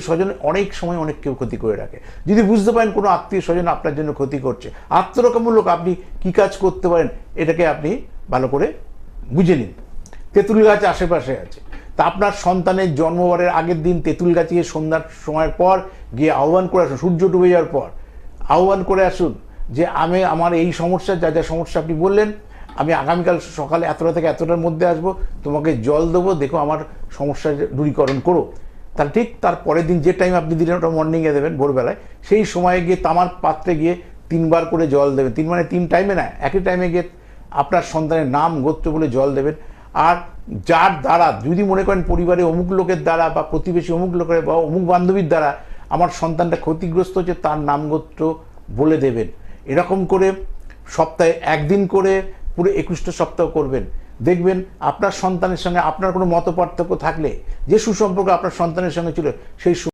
স্বজন অনেক সময় অনেক কেউ ক্ষতি করে রাখে। যদি বুঝতে পারেন কোনো আত্মীয় স্বজন আপনার জন্য ক্ষতি করছে, আত্মরক্ষামূলক আপনি কি কাজ করতে পারেন, এটাকে আপনি ভালো করে বুঝে নিন। তেঁতুল গাছ আশেপাশে আছে। তা আপনার সন্তানের জন্মবারের আগের দিন তেঁতুল গাছে গিয়ে সন্ধ্যার সময়ের পর গিয়ে আহ্বান করে আসুন, সূর্য ডুবে যাওয়ার পর আহ্বান করে আসুন যে, আমি, আমার এই সমস্যা, যা যা সমস্যা আপনি বললেন, আমি আগামীকাল সকালে এতটা থেকে এতটার মধ্যে আসব, তোমাকে জল দেবো, দেখো আমার সমস্যা দূরীকরণ করো। তার ঠিক তার পরের দিন যে টাইম আপনি দিলেন, ওটা মর্নিংয়ে দেবেন ভোরবেলায়, সেই সময়ে গিয়ে তামার পাত্রে গিয়ে তিনবার করে জল দেবেন। তিন মানে তিন টাইমে না, একই টাইমে গিয়ে আপনার সন্তানের নাম, গোত্র বলে জল দেবেন। আর যার দ্বারা, যদি মনে করেন পরিবারে অমুক লোকের দ্বারা বা প্রতিবেশী অমুক লোকের বা অমুক বান্ধবীর দ্বারা আমার সন্তানটা ক্ষতিগ্রস্ত হচ্ছে, তার নাম, গোত্র বলে দেবেন। এরকম করে সপ্তাহে একদিন করে পুরো একুশটা সপ্তাহ করবেন। দেখবেন আপনার সন্তানের সঙ্গে আপনার কোনো মত থাকলে, যে সুসম্পর্ক আপনার সন্তানের সঙ্গে ছিল, সেই